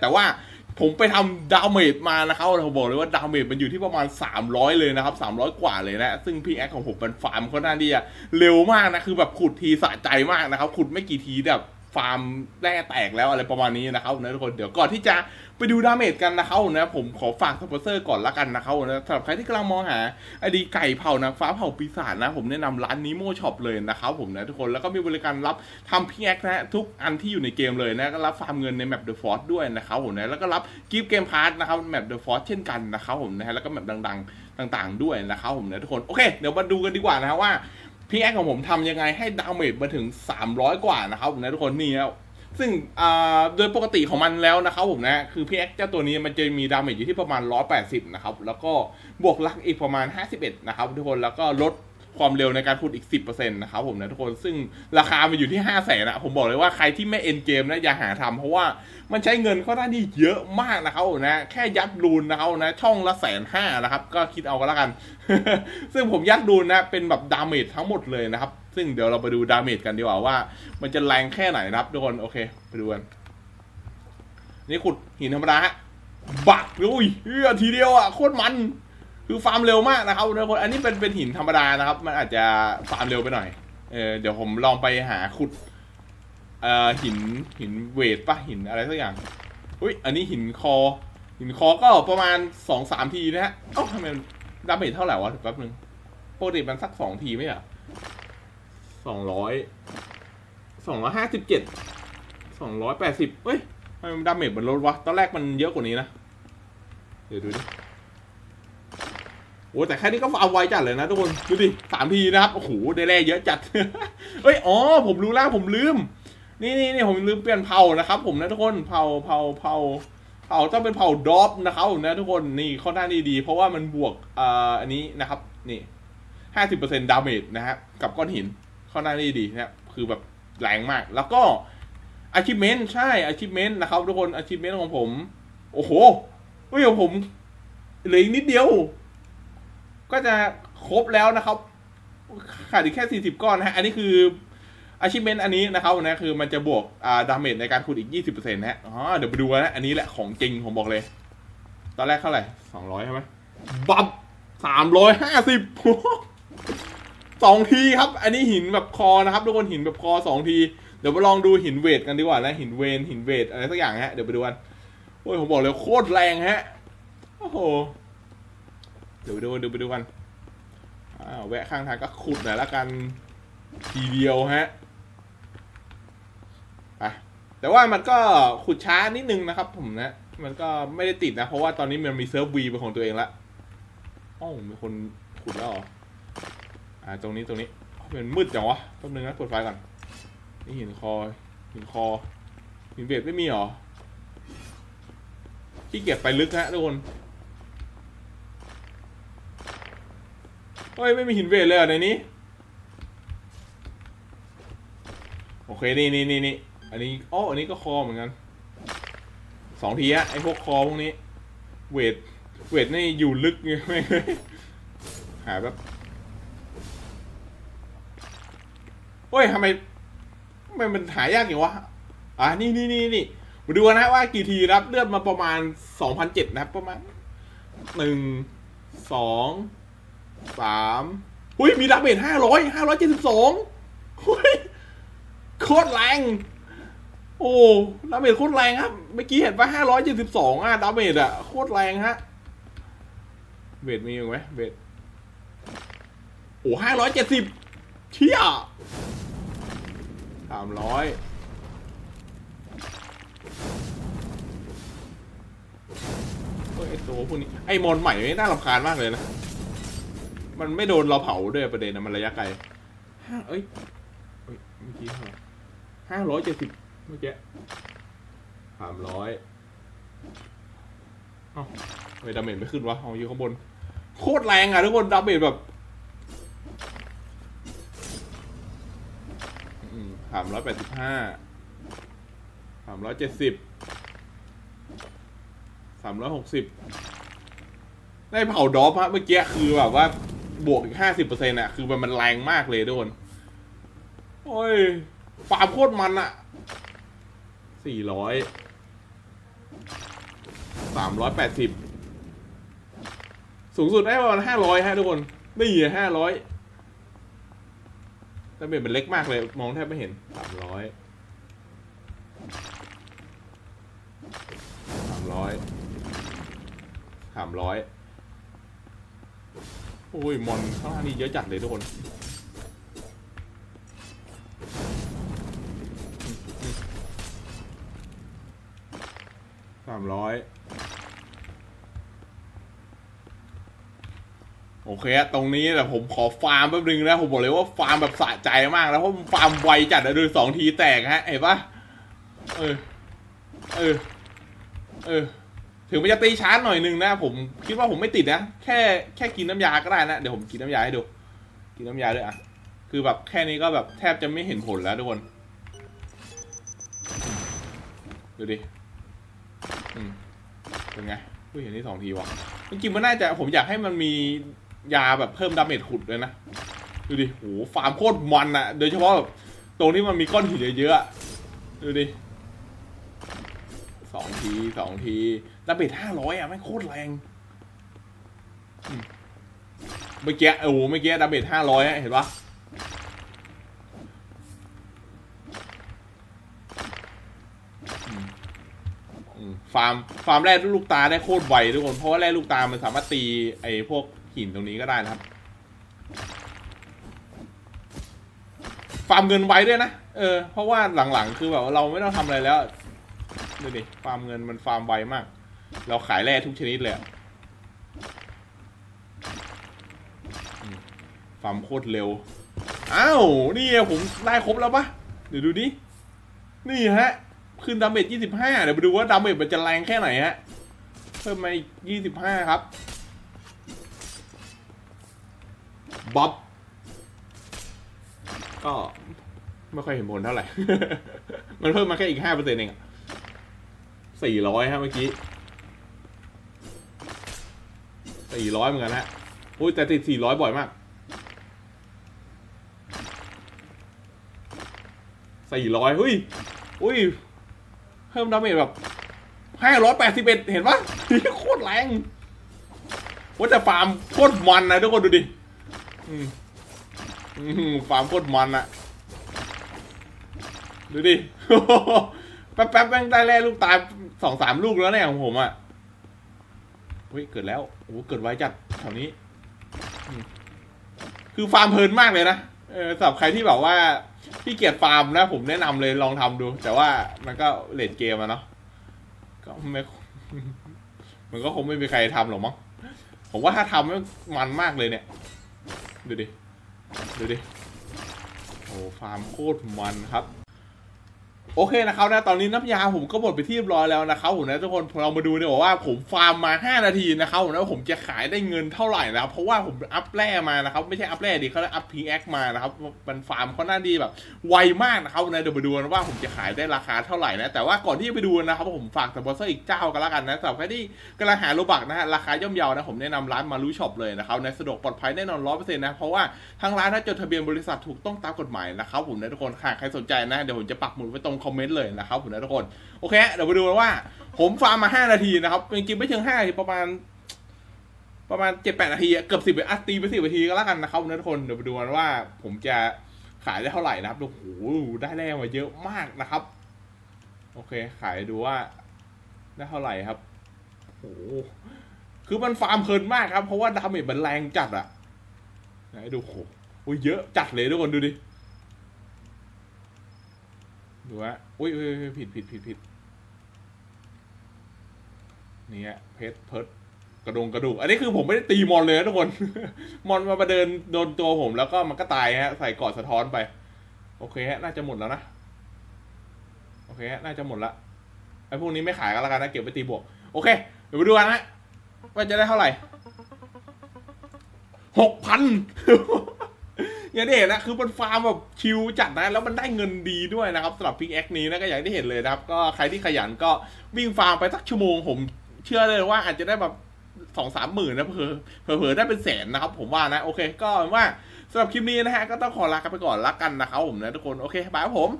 แต่ว่าผมไปทำดาเมจมานะครับผมบอกเลยว่าดาเมจมันอยู่ที่ประมาณ 300 เลยนะครับ 300 กว่าเลยนะ ซึ่งพี่แอคของผมเป็นฟาร์มเขาหน้าที่จะเร็วมากนะ คือแบบขุดทีสะใจมากนะครับ ขุดไม่กี่ทีแบบ ฟาร์มแร่แตกแล้วอะไรประมาณนี้นะครับนะทุกคนเดี๋ยวก่อนที่จะไปดูดาเมจกันนะครับนะผมขอฝากสปอนเซอร์ก่อนละกันนะครับนะสำหรับใครที่กำลังมองหาไอดีไก่เผานางฟ้าเผาปีศาจนะผมแนะนำร้านนิโมช็อปเลยนะครับผมนะทุกคนแล้วก็มีบริการรับทำพีแอคนะทุกอันที่อยู่ในเกมเลยนะก็รับฟาร์มเงินในแมปเดอะฟอร์ด้วยนะครับผมนะแล้วก็รับกิฟต์เกมพาร์ทนะครับแมปเดอะฟอร์เช่นกันนะครับผมนะแล้วก็แมปดัง ๆ ต่าง ๆ ด้วยนะครับผมนะทุกคนโอเคเดี๋ยวมาดูกันดีกว่านะว่า พีแอคของผมทำยังไงให้ดาเมจมาถึง 300 กว่านะครับผมนะทุกคนนี่แล้วซึ่งโดยปกติของมันแล้วนะครับผมนะ คือพี่แอ็กเจ้าตัวนี้มันจะมีดาเมจอยู่ที่ประมาณ 180 นะครับ แล้วก็บวกลักอีกประมาณ 51 นะครับทุกคนแล้วก็ลด ความเร็วในการขุดอีก 10%นะครับผมนะทุกคนซึ่งราคามันอยู่ที่ 5 0 0แสนนะผมบอกเลยว่าใครที่ไม่เอ็นเกมนะอย่าหาทำเพราะว่ามันใช้เงินก็ได้นี่เยอะมากนะครับผมนะแค่ยัดรูนนะครับนะช่องละแสนห้านะครับ ก็คิดเอาก็แล้วกัน ซึ่งผมยัดรูนนะเป็นแบบดาเมจทั้งหมดเลยนะครับ ซึ่งเดี๋ยวเราไปดูดาเมจกันดีกว่าว่า มันจะแรงแค่ไหนนะครับทุกคนโอเคไปดูกันนี่ขุดหินธรรมดาฮะบักอุ้ยเฮ้ยทีเดียวอะโคตรมัน คือฟาร์มเร็วมากนะครับทุกคนอันนี้เป็นเป็นหินธรรมดานะครับ มันอาจจะฟาร์มเร็วไปหน่อย เออเดี๋ยวผมลองไปหาขุดเอ่อหินหินเวทปะหินอะไรสักอย่าง อุ้ยอันนี้หินคอ หินคอก็ประมาณสองสามทีนะฮะเอ้าทำไมมันดาเมจเท่าไหร่วะแป๊บนึงปกติมันสักสองทีไหมอะสองร้อยสองร้อยห้าสิบเจ็ดสองร้อยแปดสิบเฮ้ยทำไมมันดาเมจมันลดวะตอนแรกมันเยอะกว่านี้นะ เดี๋ยวดูดิ โอ้แต่แค่นี้ก็ฟาร์มไวจัดเลยนะทุกคนดูดิสามทีนะครับโอ้โหได้แร่เยอะจัดเฮ้ยอ๋อผมรู้แล้วผมลืม นี่นี่นี่ผมลืมเปลี่ยนเผานะครับ ผมนะทุกคนเผาเผาเผาเผาต้องเป็นเผาดอปนะครับผมนะทุกคนนี่ข้อหน้าดีดีเพราะว่ามันบวกอ่าอันนี้นะครับนี่ห้าสิบเปอร์เซ็นต์ดาเมจนะฮะกับก้อนหินข้อหน้าดีดีนะครับคือแบบแรงมาก แล้วก็ achievement ใช่ achievement นะครับ ทุกคน achievement ของผม โอ้โหเฮ้ยผมเหลืออีกนิดเดียว ก็จะครบแล้วนะครับขาดอีกแค่ 40 ก้อนนะฮะ อันนี้คือ achievement อันนี้นะครับนะคือมันจะบวกอ่าดาเมจในการขุดอีก 20%นะฮะอ๋อเดี๋ยวไปดูกันนะอันนี้แหละของจริงผมบอกเลย ตอนแรกเท่าไหร่ 200 ใช่ไหมบับ350สองทีครับ อันนี้หินแบบคอนะครับทุกคนหินแบบคอสองที เดี๋ยวมาลองดูหินเวทกันดีกว่านะหินเวนหินเวทอะไรสักอย่างฮะเดี๋ยวไปดูกันโอ้ยผมบอกเลยโคตรแรงฮะโอ้โห ดี๋ยวไปดูดี๋ยวไปดูกันอ้าวแวะข้างทางก็ขุดหน่อยละกันทีเดียวฮะไปแต่ว่ามันก็ขุดช้านิดนึงนะครับ ผมนะ มันก็ไม่ได้ติดนะ เพราะว่าตอนนี้มันมีเซิร์ฟวีเป็นของตัวเองละอ้าวมีคนขุดแล้วเหรออ่าตรงนี้ตรงนี้เป็นมืดจังวะแป๊บนึงนะเปิดไฟก่อนนี่หินคอหินคอหินเวทไม่มีหรอขี้เกียจไปลึกฮะทุกคน เฮ้ย ไม่มีหินเวทเลยเหรอในนี้ โอเค นี่นี่นี่นี่อันนี้อ๋ออันนี้ก็คอเหมือนกันสองทีอะไอพวกคอพวกนี้ เวท เวทนี่อยู่ลึกไงไม่หาแบบเฮ้ยทำไมทำไมมันหายากอย่างวะ อ่านี่นี่นี่นี่มาดูนนะว่ากี่ทีรับเลือดมาประมาณสองพันเจ็ดนะครับ ประมาณหนึ่งสอง สามหุ้ย มีดาเมจห้าร้อยห้าร้อยเจ็ดสิบสองหุ้ย โคตรแรง โอ้ดาเมจโคตรแรงครับ เมื่อกี้เห็นว่าห้าร้อยเจ็ดสิบสองอะดาเมจอะโคตรแรงฮะเบทมีอยู่ไหมเบทโอ้ห้าร้อยเจ็ดสิบเชี่ยสามร้อยเฮ้ยไอตัวพวกนี้ ไอมอนใหม่ไม่น่ารำคาญมากเลยนะ มันไม่โดนเราเผาด้วยประเด็นนะมันระยะไกลห้าเอ้ยเอ้ยเมื่อกี้เท่าไหร่ห้าร้อยเจ็ดสิบเมื่อกี้สามร้อยเอ้าไมดาเมจไม่ขึ้นวะเอาอยู่ข้างบน โคตรแรงอะทุกคนดาเมจแบบสามร้อยแปดสิบห้าสามร้อยเจ็ดสิบสามร้อยหกสิบได้เผาดอฟฮะเมื่อกี้คือแบบว่า บวกอีกห้าสิบเปอร์เซ็นต์อะคือมันมันแรงมากเลยทุกคน โอ้ยฟาร์มโคตรมันอะสี่ร้อยสามร้อยแปดสิบสูงสุดได้ประมาณห้าร้อยฮะทุกคน นี่ห้าร้อยแต่เบ็ดมันเล็กมากเลย มองแทบไม่เห็นสามร้อยสามร้อยสามร้อย โอ้ยมอนข้างล่างนี่เยอะจัดเลยทุกคนสามร้อยโอเคตรงนี้แต่ผมขอฟาร์มแป๊บนึงนะผมบอกเลยว่าฟาร์มแบบสะใจมากแล้วเพราะฟาร์มไวจัดนะดูสองทีแตกฮะเห็นปะเออ เออ เออ ถึงมันจะตีช้าหน่อยนึงนะ ผมคิดว่าผมไม่ติดนะ แค่แค่กินน้ำยาก็ได้นะ เดี๋ยวผมกินน้ำยาให้ดู กินน้ำยาด้วยอะ คือแบบแค่นี้ก็แบบแทบจะไม่เห็นผลแล้วทุกคน ดูดิเป็นไงผู้เห็นที่สองทีวะจริงมันน่าจะผมอยากให้มันมียาแบบเพิ่มดาเมจขุดเลยนะ ดูดิโหฟาร์มโคตรมันอะโดยเฉพาะแบบตรงที่มันมีก้อนหินเยอะๆอะดูดิ สองทีสองทีดาเมจห้าร้อยอะไม่โคตรแรงเมื่อกี้โอ้โหเมื่อกี้ดาเมจห้าร้อยเห็นปะอืมฟาร์มฟาร์มแร่ลูกตาได้โคตรไวทุกคน เพราะว่าแร่ลูกตามันสามารถตีไอ้พวกหินตรงนี้ก็ได้นะครับ ฟาร์มเงินไว้ด้วยนะ เออ เพราะว่าหลังๆ คือแบบเราไม่ต้องทำอะไรแล้ว ดูดิฟาร์มเงินมันฟาร์มไวมาก เราขายแร่ทุกชนิดเลยฟาร์มโคตรเร็ว อ้าว นี่อะผมได้ครบแล้วปะเดี๋ยวดูดิ นี่ฮะ ขึ้นดาเมจ25เดี๋ยวไปดูว่าดาเมจมันจะแรงแค่ไหนฮะ เพิ่มมาอีก25ครับ บ๊อบ ก็ไม่ค่อยเห็นผลเท่าไหร่ มันเพิ่มมาแค่อีกห้าเปอร์เซ็นต์เอง สี่ร้อยฮะเมื่อกี้สี่ร้อยเหมือนกันฮะอุ้ยแต่ติดสี่ร้อยบ่อยมากสี่ร้อยเฮ้ยอุ้ยเพิ่มดาเมจแบบห้าร้อยแปดสิบเอ็ดเห็นปะโคตรแรงว่าแต่ฟาร์มโคตรมันนะทุกคนดูดิอืมอืมฟาร์มโคตรมันอะดูดิ แป๊บแป๊บๆแม่งได้แร่ลูกตายสองสามลูกแล้วเนี่ยของผมอะเฮ้ยเกิดแล้วโอ้โหเกิดไวจัดแถวนี้ คือฟาร์มเพลินมากเลยนะเออสำหรับใครที่แบบว่าที่เกียจฟาร์มนะ ผมแนะนำเลยลองทำดู แต่ว่ามันก็เลดเกมอะเนาะก็ไม่มันก็คงไม่มีใครทำหรอกมั้งผมว่าถ้าทำมันมากเลยเนี่ย ดูดิ ดูดิ โอ้ฟาร์มโคตรมันครับ โอเคนะครับนะตอนนี้น้ำยาผมก็หมดไปที่เรียบร้อยแล้วนะครับผมนะทุกคนเรามาดูเนี่ยว่าผมฟาร์มมา 5 นาทีนะครับผมนะผมจะขายได้เงินเท่าไหร่นะครับเพราะว่าผมอัพแร่มานะครับไม่ใช่อัพแร่ดิเขาเรียกอัพพีแอคมานะครับมันฟาร์มเขาหน้าดีแบบไวมากนะครับนะเดี๋ยวมาดูกันว่าผมจะขายได้ราคาเท่าไหร่นะแต่ว่าก่อนที่จะไปดูนะครับผมฝากสปอนเซอร์อีกเจ้ากันล้วกันนะสำหรับใครที่กำลังหาโลบักนะฮะราคาย่อมเยานะผมแนะนำร้านมารู้ช็อปเลยนะครับในสะดวกปลอดภัยแน่นอนร้อยเปอร์เซ็นต์นะเพราะว่าทางร้านถ้าจดทะเบียนบริษัทถูกต้องตามกฎหมายนะครับผมนะทุกคนหากใครสนใจนะเดี๋ยวผมจะปักหมุดไว้ตรงคอมเมนต์เลยนะครับผมนะทุกคน โอเค เดี๋ยวมาดูกันว่า ผมฟาร์มมา 5 นาทีนะครับจริงๆไม่ถึง5นาทีประมาณ ประมาณ 7-8 นาทีเกือบ 10อะตีไป10นาทีก็แล้วกันนะครับนะทุกคนเดี๋ยวมาดูกันว่า ผมจะขายได้เท่าไหร่นะครับโอ้โหได้แรงมาเยอะมากนะครับ โอเค ขายดูว่าได้เท่าไหร่ครับโอ้โหคือมันฟาร์มเพลินมากครับ เพราะว่าดาเมจมันแรงจัดอะไหนดูโอ้โหเยอะจัดเลยทุกคนดูดิ ดูว่าอุ้ยผิดผิดผิดผิดเนี่ยเพชรเพิร์ดกระดงกระดูก อันนี้คือผมไม่ได้ตีมอนเลยนะทุกคน มอนมามาเดินโดนตัวผมแล้วก็มันก็ตายฮะ ใส่กอดสะท้อนไป โอเคฮะ น่าจะหมดแล้วนะ โอเคฮะ น่าจะหมดละ ไอ้พวกนี้ไม่ขายกันแล้วกันนะ เก็บไปตีบวก โอเค เดี๋ยวไปดูกันนะว่าจะได้เท่าไหร่หกพัน อย่างที่เห็นนะคือมันฟาร์มแบบชิวจัดนะแล้วมันได้เงินดีด้วยนะครับสำหรับพิกแอคนี้นะก็อย่างที่เห็นเลยนะครับ ก็ใครที่ขยันก็วิ่งฟาร์มไปสักชั่วโมงผมเชื่อเลยว่าอาจจะได้แบบสองสามหมื่นนะเผลอเผลอได้เป็นแสนนะครับ ผมว่านะโอเค ก็ว่าสำหรับคลิปนี้นะฮะก็ต้องขอลากันไปก่อนละกันนะครับผมนะทุกคนโอเคบายครับผม